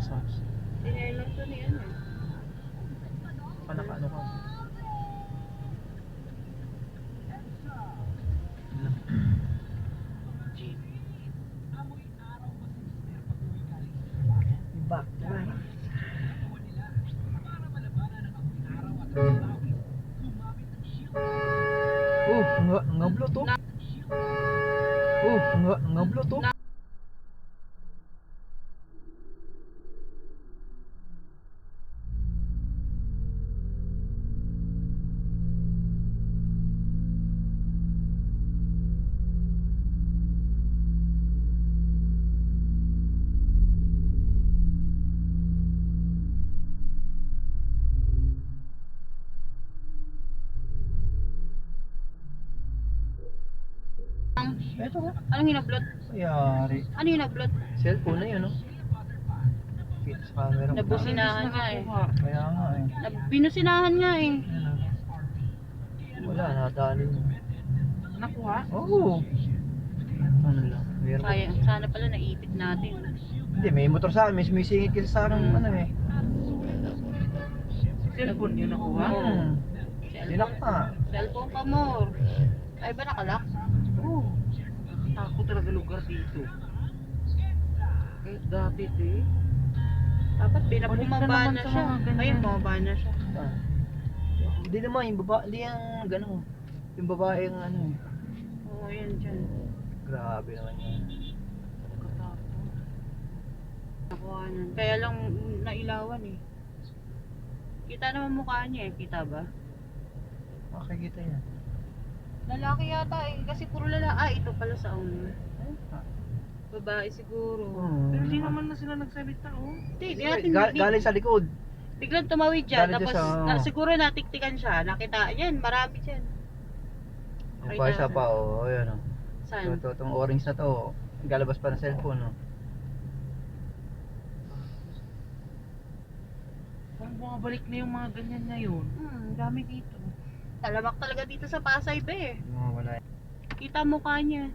Charles House. Tinelo to ni ano. Pa naka ano ka? Back. Oh, nga, nga to. Oh, nga, nga to. Ito nga. Anong hinablot? Yari. Ano yung nablot? Cellphone na yun, no? Kita sa camera. Nabusinahan nga eh. Kaya nga eh. Nab- Binusinahan nga eh. Ah. Wala, nadaanin mo. Nakuha? Oo. Ano lang, meron. Kaya, sana pala naipit natin. Hindi, may motor sa amin, may singit kasi sa akin, ano eh. Cellphone yun nakuha? Hmm. Cellphone. pa. Cellphone pa more. Ay ba nakalock? Takot talaga lugar dito. Eh, dati eh. Dapat Balik na naman na sa siya. mga ganyan. Ayun, bumaba na siya. Ah. Hindi naman, yung baba, hindi yung gano'n. Yung babae yung ano eh. Oo, yun dyan. Grabe naman yan. Nakuha na. Kaya lang mm, nailawan eh. Kita naman mukha niya eh. Kita ba? Makikita yan. Lalaki yata eh. Kasi puro lalaki. Ah, ito pala sa. Ah. Babae siguro. Hmm. Pero hindi naman na sila nagsalita, oh. Hindi, di Ga- natin ga- di- galing sa likod. biglang tumawid dyan. Galing Tapos dyan sa- na, siguro natiktikan siya. Nakita, yan, marami dyan. Yung Nakita pa isa pa, oh, ayun oh. Saan? Ito, ito, itong orange na to, oh. galabas pa ng cellphone, oh. Parang bumabalik na yung mga ganyan ngayon. Hmm, dami dito. Talamak talaga dito sa Pasay ba eh. Mawala yan. Kita mukha niya.